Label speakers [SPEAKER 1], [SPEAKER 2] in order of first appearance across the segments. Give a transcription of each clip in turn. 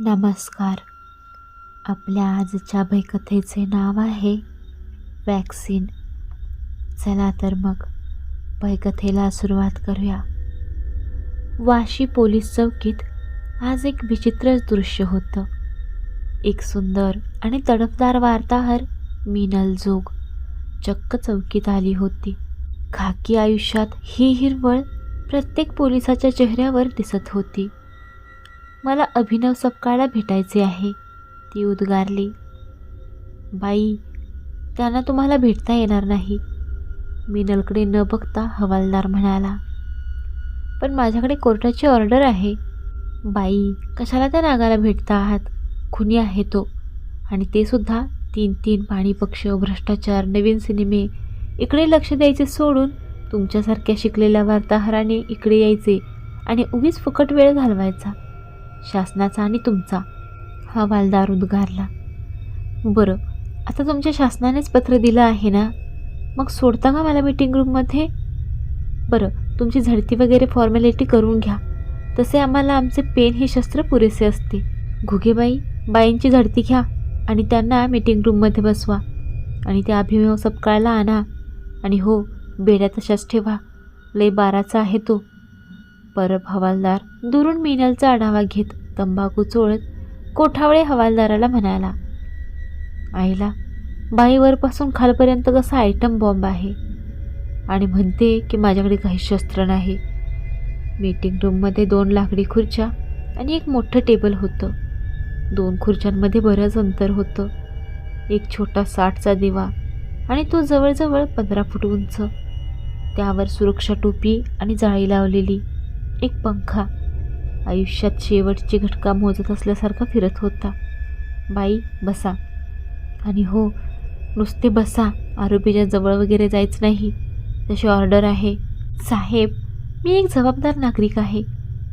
[SPEAKER 1] नमस्कार. आपल्या आजच्या भयकथेचे नाव आहे वॅक्सिन. चला तर मग भयकथेला सुरुवात करूया. वाशी पोलीस चौकीत आज एक विचित्रच दृश्य होतं. एक सुंदर आणि तडफदार वार्ताहर मीनल जोग चक्क चौकीत आली होती. खाकी आयुष्यात ही हिरवळ प्रत्येक पोलिसाच्या चेहऱ्यावर दिसत होती. मला अभिनव सपकाळला भेटायचे आहे. ती उद्गारली. बाई त्यांना तुम्हाला भेटता येणार नाही. मी नलकडे न बघता हवालदार म्हणाला. पण माझ्याकडे कोर्टाची ऑर्डर आहे. बाई कशाला त्या नागाला भेटता आहात? खुनी आहे तो. आणि ते सुद्धा तीन तीन पाणी पक्ष भ्रष्टाचार नवीन सिनेमे. इकडे लक्ष द्यायचे सोडून तुमच्यासारख्या शिकलेल्या वार्ताहराने इकडे यायचे आणि उगीच फुकट वेळ घालवायचा. शासनाचा आणि तुमचा. हवालदार उद्गारला. बरं आता तुमच्या शासनानेच पत्र दिलं आहे ना? मग सोडता का मला मीटिंग रूममध्ये बरं तुमची झडती वगैरे फॉर्मॅलिटी करून घ्या. तसे आम्हाला आमचे पेन हे शस्त्र पुरेसे असते. घुगेबाई बाईंची झडती घ्या आणि त्यांना मीटिंग रूममध्ये बसवा. आणि त्या अभिमेव सपकाळला आणा. आणि हो बेड्या तशाच ठेवा. लय बाराचा आहे तो. परब हवालदार दुरून मिनलचा आढावा घेत तंबाखू चोळत कोठावळे हवालदाराला म्हणाला आईला बाईवरपासून खालपर्यंत कसा आयटम बॉम्ब आहे? आणि म्हणते की माझ्याकडे काही शस्त्र नाही. मीटिंग रूममध्ये दोन लाकडी खुर्च्या आणि एक मोठं टेबल होतं. दोन खुर्च्यांमध्ये बरंच अंतर होतं. एक छोटा साठचा दिवा आणि तो जवळजवळ पंधरा फूट उंच. त्यावर सुरक्षा टोपी आणि जाळी लावलेली. एक पंखा. आयुष्यात शेवटची घटका मोजत असल्यासारखा फिरत होता. बाई बसा. आणि हो नुसते बसा. आरोपीच्या जवळ वगैरे जायचं नाही. तशी ऑर्डर आहे. साहेब मी एक जबाबदार नागरिक आहे.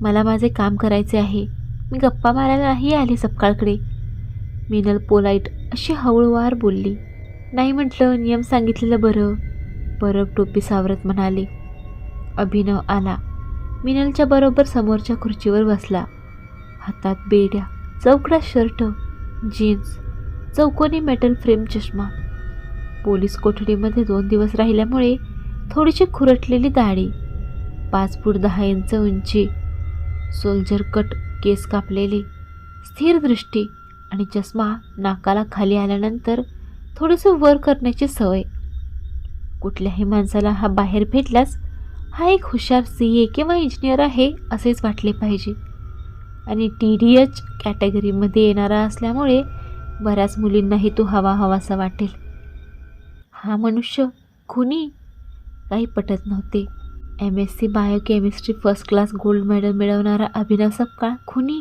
[SPEAKER 1] मला माझे काम करायचे आहे. मी गप्पा मारायला नाही आले सपकाळकडे. मिनल पोलाईट अशी हळूवार बोलली. नाही म्हटलं नियम सांगितलेलं बरं. परब टोपी सावरत म्हणाले. अभिनव आला. मिनलच्या बरोबर समोरच्या खुर्चीवर बसला. हातात बेड्या चौकडा शर्ट जीन्स चौकोनी मेटल फ्रेम चष्मा. पोलीस कोठडीमध्ये दोन दिवस राहिल्यामुळे थोडीशी खुरटलेली दाढी पाच फूट दहा इंच उंची सोल्जर कट केस कापलेले स्थिर दृष्टी आणि चष्मा नाकाला खाली आल्यानंतर थोडंसं वर करण्याची सवय. कुठल्याही माणसाला हा बाहेर भेटल्यास हा एक हुशार सी ए किंवा इंजिनियर आहे असेच वाटले पाहिजे. आणि टी डी एच कॅटेगरीमध्ये येणारा असल्यामुळे बऱ्याच मुलींनाही तो हवा हवासा वाटेल. हा मनुष्य खुनी काही पटत नव्हते. M S C biochemistry first class gold medal मिळवणारा अभिनव सपकाळ खुनी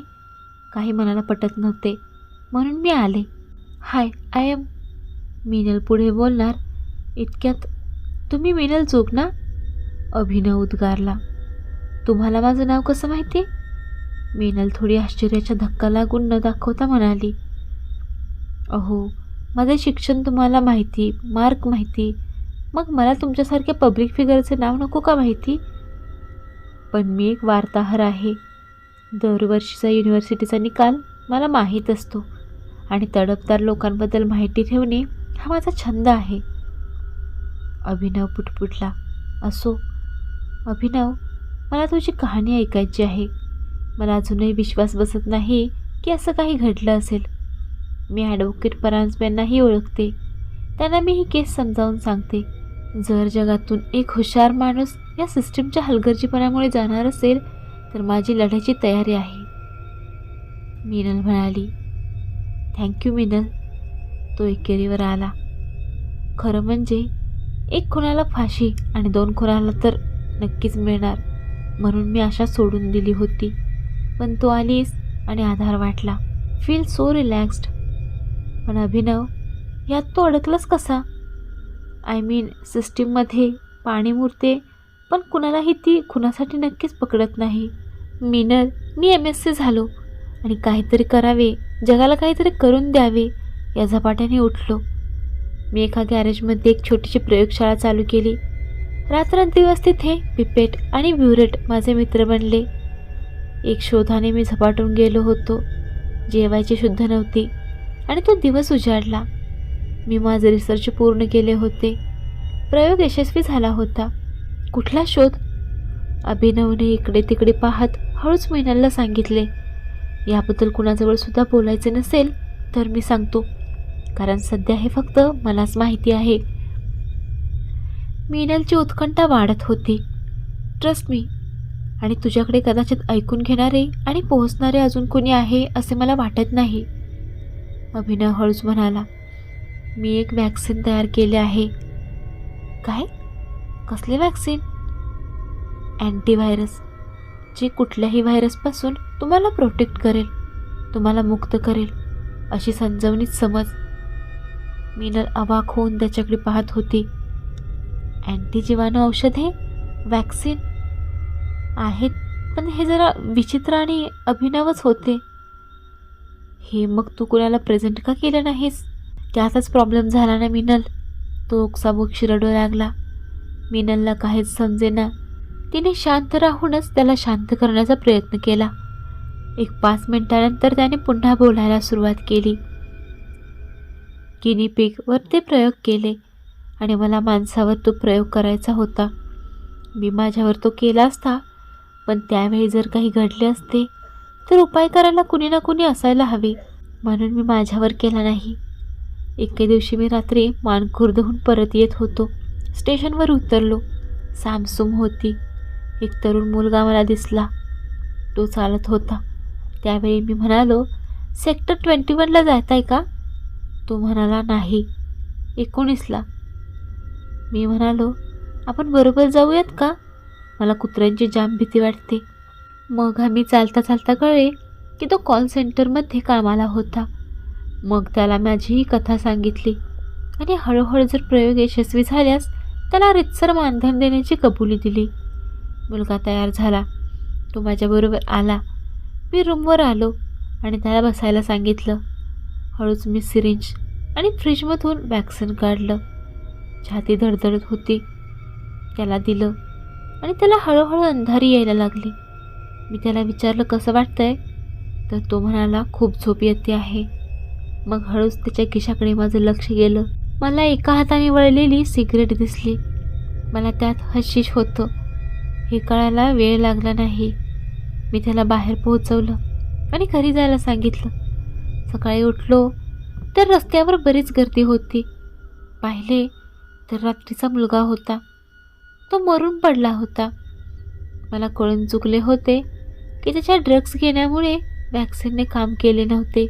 [SPEAKER 1] काही मनाला पटत नव्हते. म्हणून मी आले. हाय आय एम मिनल पुढे बोलणार इतक्यात तुम्ही मिनल जोग ना? अभिनव उद्गारला. तुम्हाला माझं नाव कसं माहिती? मिनल थोडी आश्चर्याचा धक्का लागून न दाखवता म्हणाली अहो माझे शिक्षण तुम्हाला माहिती मार्क माहिती मग मला तुमच्यासारख्या पब्लिक फिगरचे नाव नको का माहिती? पण मी एक वार्ताहर आहे. दरवर्षीचा युनिव्हर्सिटीचा निकाल मला माहीत असतो आणि तडफदार लोकांबद्दल माहिती ठेवणे हा माझा छंद आहे. अभिनव पुटपुटला असो अभिनव मला तुझी कहाणी ऐकायची आहे. मला अजूनही विश्वास बसत नाही की असं काही घडलं असेल. मी ॲडव्होकेट परांजपेंनाही ओळखते. त्यांना मी ही केस समजावून सांगते. जर जगातून एक हुशार माणूस या सिस्टीमच्या हलगर्जीपणामुळे जाणार असेल तर माझी लढ्याची तयारी आहे. मिनल म्हणाली थँक्यू मिनल. तो एकेरीवर आला. खरं म्हणजे एक खुणाला फाशी आणि दोन खुणाला तर नक्कीच मिळणार. म्हणून मी आशा सोडून दिली होती. पण तू आलीस आणि आधार वाटला. फील सो रिलॅक्स्ड पण अभिनव यात तो अडकलाच कसा? आय मीन सिस्टीममध्ये पाणी मुरते पण कुणालाही ती खुनासाठी नक्कीच पकडत नाही. मिनल मी एम एस सी झालो. आणि काहीतरी करावे जगाला काहीतरी करून द्यावे या झपाट्याने उठलो. मी एका गॅरेजमध्ये एक छोटीशी प्रयोगशाळा चालू केली. रात्रंदिवस तिथे पिपेट आणि ब्युरेट माझे मित्र बनले. एक शोधाने मी झपाटून गेलो होतो. जेवायची शुद्ध नव्हती आणि तो दिवस उजाडला. मी माझे रिसर्च पूर्ण केले होते. प्रयोग यशस्वी झाला होता. कुठला शोध? अभिनवने इकडे तिकडे पाहत हळूच मीनलला सांगितले याबद्दल कुणाजवळ सुद्धा बोलायचे नसेल तर मी सांगतो. कारण सध्या हे फक्त मलाच माहिती आहे. मीनलची उत्कंठा वाढत होती. ट्रस्ट मी आणि तुझ्याकडे कदाचित ऐकून घेणारे आणि पोहोचणारे अजून कोणी आहे असे मला वाटत नाही. अभिनव हळूच म्हणाला मी एक वॅक्सिन तयार केले आहे. काय? कसले वॅक्सिन अँटीव्हायरस जे कुठल्याही व्हायरसपासून तुम्हाला प्रोटेक्ट करेल तुम्हाला मुक्त करेल अशी संजवणीच समज. मीनल अवाक होऊन त्याच्याकडे पाहत होती. अँटीजीवाणू औषधे वॅक्सिन आहेत पण हे जरा विचित्र आणि अभिनवच होते. हे मग तू कुणाला प्रेझेंट का केलं नाहीस? त्याचाच प्रॉब्लेम झाला ना मिनल. तो ओक्साबोक्षी रडू लागला. मिनलला काहीच समजेना तिने शांत राहूनच त्याला शांत करण्याचा प्रयत्न केला. एक पाच मिनिटानंतर त्याने पुन्हा बोलायला सुरुवात केली. गिनी पिकवर ते प्रयोग केले. आणि मला माणसावर तो प्रयोग करायचा होता. मी माझ्यावर तो केला असता पण त्यावेळी जर काही घडले असते तर उपाय करायला कुणी ना कुणी असायला हवे म्हणून मी माझ्यावर केला नाही. एके दिवशी मी रात्री मानखुर्दहून परत येत होतो. स्टेशनवर उतरलो. सामसूम होती. एक तरुण मुलगा मला दिसला. तो चालत होता. त्यावेळी मी म्हणालो सेक्टर ट्वेंटी वनला जात आहे का? तो म्हणाला नाही. एकोणीसला. मी म्हणालो आपण बरोबर जाऊयात का? मला कुत्र्यांची जाम भीती वाटते. मग आम्ही चालता चालता कळले की तो कॉल सेंटरमध्ये कामाला होता. मग त्याला माझी ही कथा सांगितली आणि हळूहळू जर प्रयोग यशस्वी झाल्यास त्याला रितसर मानधन देण्याची कबुली दिली. मुलगा तयार झाला. तो माझ्याबरोबर आला. मी रूमवर आलो आणि त्याला बसायला सांगितलं. हळूच मी सिरिंज आणि फ्रीजमधून वॅक्सिन काढलं. छाती धडधडत होती. त्याला दिलं आणि त्याला हळूहळू अंधारी यायला लागली. मी त्याला विचारलं कसं वाटतंय? तर तो म्हणाला खूप झोप येते आहे. मग हळूच त्याच्या खिशाकडे माझं लक्ष गेलं. मला एका हाताने वळलेली सिगरेट दिसली. मला त्यात हशीश होतं. हे कळायला वेळ लागला नाही. मी त्याला बाहेर पोहोचवलं आणि घरी जायला सांगितलं. सकाळी उठलो तर रस्त्यावर बरीच गर्दी होती. पाहिले तर रात्रीचा मुलगा होता. तो मरून पडला होता. मला कळून चुकले होते की त्याच्या ड्रग्स घेण्यामुळे वॅक्सिनने काम केले नव्हते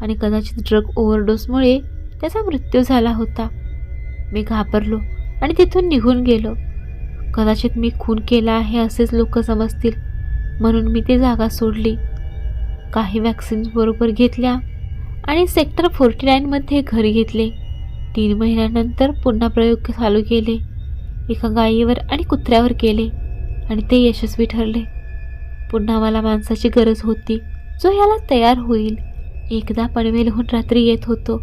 [SPEAKER 1] आणि कदाचित ड्रग ओव्हरडोसमुळे त्याचा मृत्यू झाला होता. मी घाबरलो आणि तिथून निघून गेलो. कदाचित मी खून केला आहे असेच लोक समजतील म्हणून मी ती जागा सोडली. काही वॅक्सिन्स बरोबर घेतल्या आणि सेक्टर फोर्टी नाईनमध्ये घर घेतले. तीन महिन्यानंतर पुन्हा प्रयोग चालू केले. एका गायीवर आणि कुत्र्यावर केले आणि ते यशस्वी ठरले. पुन्हा मला माणसाची गरज होती. जो ह्याला तयार होईल. एकदा पनवेलहून रात्री येत होतो.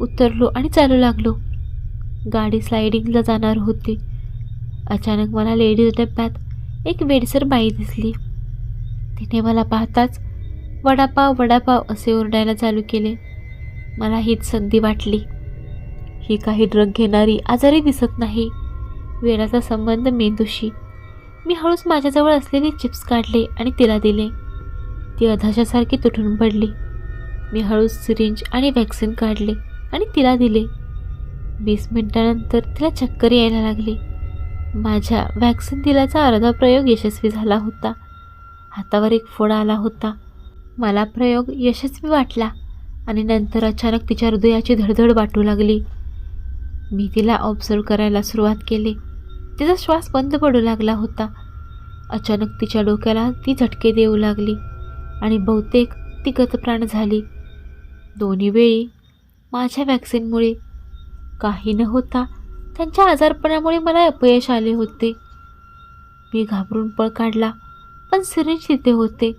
[SPEAKER 1] उतरलो आणि चालू लागलो. गाडी स्लायडिंगला जाणार होती. अचानक मला लेडीज डब्यात एक वेडसर बाई दिसली. तिने मला पाहताच वडापाव वडापाव असे ओरडायला चालू केले. मला हीच संधी वाटली. ही काही ड्रग घेणारी आजारी दिसत नाही. वेळाचा संबंध मेंदूशी. मी हळूच माझ्याजवळ असलेले चिप्स काढले आणि तिला दिले. ती अधाशासारखी तुटून पडली. मी हळूच सिरिंज आणि वॅक्सिन काढले आणि तिला दिले. वीस मिनिटानंतर तिला चक्कर यायला लागली. माझ्या व्हॅक्सिन दिल्याचा अर्धा प्रयोग यशस्वी झाला होता. हातावर एक फोड आला होता. मला प्रयोग यशस्वी वाटला आणि नंतर अचानक तिच्या हृदयाची धडधड वाटू लागली. मी तिला ऑब्झर्व करायला सुरुवात केली. तिचा श्वास बंद पडू लागला होता. अचानक तिच्या डोक्याला ती झटके देऊ लागली आणि बहुतेक ती गतप्राण झाली. दोन्ही वेळी माझ्या वॅक्सिनमुळे काही न होता त्यांच्या आजारपणामुळे मला अपयश आले होते. मी घाबरून पळ काढला पण सिरिंज तिथे होते.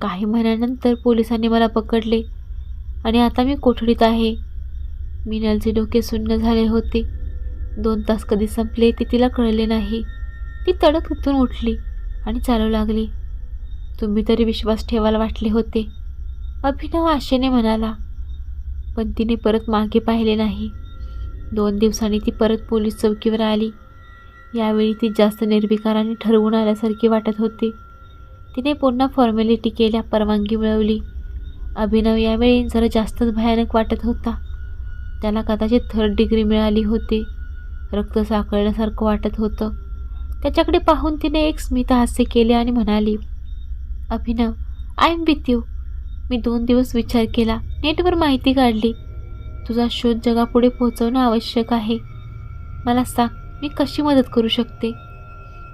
[SPEAKER 1] काही महिन्यानंतर पोलिसांनी मला पकडले आणि आता मी कोठडीत आहे? मिनलचे डोके सुन्न झाले होते. दोन तास कधी संपले ते तिला कळले नाही. ती तडक तिथून उठली आणि चालू लागली. तुम्ही तरी विश्वास ठेवायला वाटले होते. अभिनव आशेने म्हणाला पण तिने परत मागे पाहिले नाही. दोन दिवसांनी ती परत पोलीस चौकीवर आली. यावेळी ती जास्त निर्विकाराने ठरवून आल्यासारखी वाटत होती. तिने पुन्हा फॉर्मॅलिटी केल्या परवानगी मिळवली. अभिनव यावेळी जरा जास्तच भयानक वाटत होता. त्याला कदाचित थर्ड डिग्री मिळाली होती. रक्त साकळल्यासारखं वाटत होतं. त्याच्याकडे पाहून तिने एक स्मित हास्य केले आणि म्हणाली Abhinav I am with you मी दोन दिवस विचार केला. नेटवर माहिती काढली. तुझा शोध जगापुढे पोहोचवणं आवश्यक आहे. मला सांग मी कशी मदत करू शकते?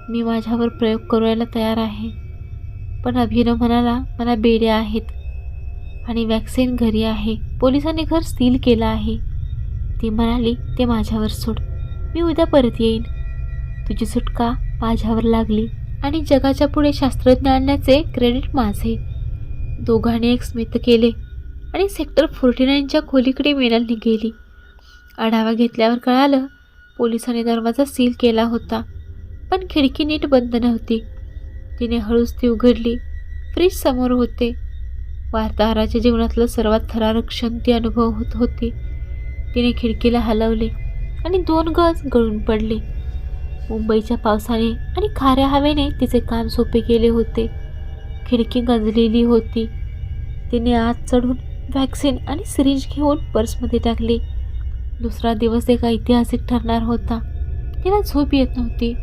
[SPEAKER 1] मी माझ्यावर प्रयोग करायला तयार आहे. पण अभिनव म्हणाला मला बेड्या आहेत आणि वॅक्सिन घरी आहे. पोलिसांनी घर सील केलं आहे. ती म्हणाली ते माझ्यावर सोड. मी उद्या परत येईन. तुझी सुटका माझ्यावर लागली आणि जगाच्या पुढे शास्त्रज्ञ क्रेडिट माझे. दोघांनी एक स्मित केले आणि सेक्टर फोर्टी नाईनच्या खोलीकडे मिनलनी गेली. आढावा घेतल्यावर कळालं पोलिसांनी दरवाजा सील केला होता पण खिडकी नीट बंद नव्हती. तिने हळूच ती उघडली. फ्रीज समोर होते. वार्ताहराच्या जीवनातलं सर्वात थरारक क्षण ती अनुभव होत होती. तिने खिडकीला हलवले आणि दोन गज गळून पडले. मुंबईच्या पावसाने आणि खाऱ्या हवेने तिचे काम सोपे केले होते. खिडकी गंजलेली होती. तिने आत चढून व्हॅक्सिन आणि सिरिंज घेऊन पर्समध्ये टाकली. दुसरा दिवस एक ऐतिहासिक ठरणार होता. तिला झोप येत नव्हती.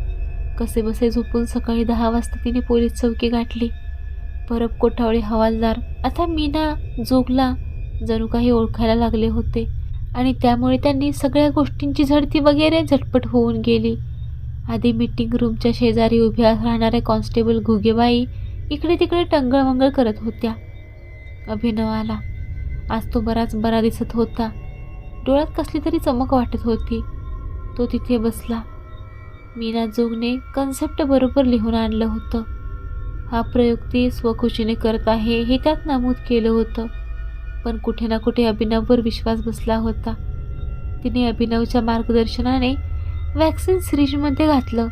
[SPEAKER 1] कसे बसे झोपून सकाळी दहा वाजता तिने पोलीस चौकी गाठली. परब कोठावळे हवालदार आता मीना जोगला जणू काही ओळखायला लागले होते. आणि त्यामुळे त्यांनी सगळ्या गोष्टींची झडती वगैरे झटपट होऊन गेली. आधी मीटिंग रूमच्या शेजारी उभ्या राहणाऱ्या कॉन्स्टेबल घुगेबाई इकडे तिकडे टंगळमंगळ करत होत्या. अभिनव आला आज तो बराच बरा दिसत होता. डोळ्यात कसली तरी चमक वाटत होती. तो तिथे बसला. मीना जोगने कन्सेप्ट बरोबर लिहून आणलं होतं. हा प्रयोग ती स्वखुशीने करत आहे हे त्यात नमूद केलं होतं. पण कुठे ना कुठे अभिनववर विश्वास बसला होता. तिने अभिनवच्या मार्गदर्शनाने वॅक्सिन सिरीजमध्ये घातलं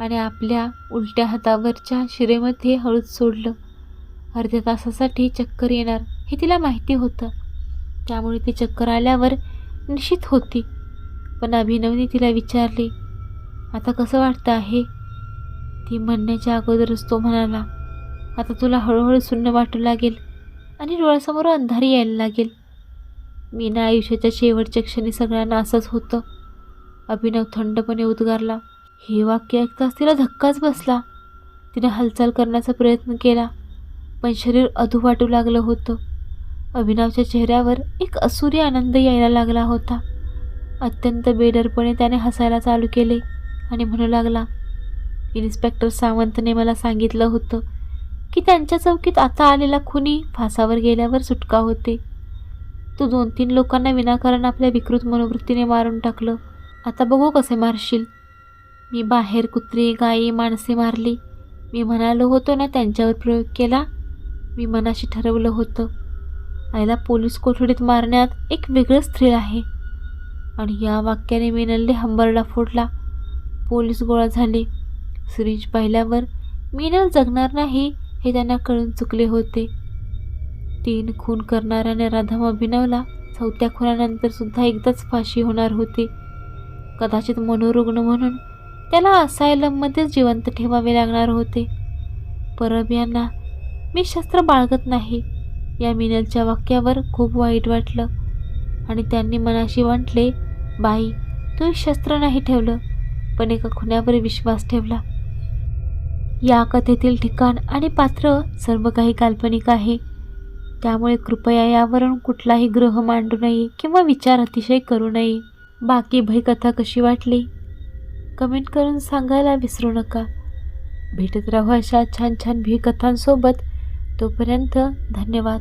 [SPEAKER 1] आणि आपल्या उलट्या हातावरच्या शिरेमध्ये हळूच सोडलं. अर्ध्या तासासाठी चक्कर येणार हे तिला माहिती होतं. त्यामुळे ती चक्कर आल्यावर निश्चित होती. पण अभिनवने तिला विचारले आता कसं वाटतं आहे? ती म्हणण्याच्या अगोदरच तो म्हणाला आता तुला हळूहळू सुन्न वाटू लागेल. आणि डोळ्यासमोर अंधारी यायला लागेल. मीना आयुष्याच्या शेवटच्या क्षणी सगळ्यांना असंच होतं. अभिनव थंडपणे उद्गारला हे वाक्य ऐकताच तिला धक्काच बसला. तिने हालचाल करण्याचा प्रयत्न केला पण शरीर अधू वाटू लागलं होतं. अभिनवच्या चेहऱ्यावर एक असुरी आनंद यायला लागला होता. अत्यंत बेडरपणे त्याने हसायला चालू केले आणि म्हणू लागला इन्स्पेक्टर सावंतने मला सांगितलं होतं की त्यांच्या चौकीत आता आलेला खुनी फासावर गेल्यावर सुटका होते. तू दोन तीन लोकांना विनाकारण आपल्या विकृत मनोवृत्तीने मारून टाकलं. आता बघू कसे मारशील. मी बाहेर कुत्री गायी माणसे मारली. मी म्हणालो होतो ना त्यांच्यावर प्रयोग केला? मी मनाशी ठरवलं होतं. आईला पोलीस कोठडीत मारण्यात एक वेगळंच थ्रिल आहे. आणि या वाक्याने मिनलने हंबरडा फोडला. पोलीस गोळा झाले. सिरीज पाहिल्यावर मिनल जगणार नाही. हे त्यांना कळून चुकले होते. तीन खून करणाऱ्याने राधम अभिनवला. चौथ्या खुनानंतर सुद्धा एकदाच फाशी होणार होती. कदाचित मनोरुग्ण म्हणून त्याला असायलममध्येच जिवंत ठेवावे लागणार होते. परब यांना मी शस्त्र बाळगत नाही. या मिनलच्या वाक्यावर खूप वाईट वाटलं. आणि त्यांनी मनाशी म्हटले बाई तू शस्त्र नाही ठेवलं पण एका खुन्यावर विश्वास ठेवला. या कथेतील ठिकाण आणि पात्र सर्व काही काल्पनिक आहे. त्यामुळे कृपया यावरून कुठलाही ग्रह मांडू नये किंवा विचार अतिशय करू नये. बाकी भयकथा कशी वाटली? कमेंट करून सांगायला विसरू नका. भेटत राहू अशा छान छान भीकथांसोबत. तोपर्यंत धन्यवाद.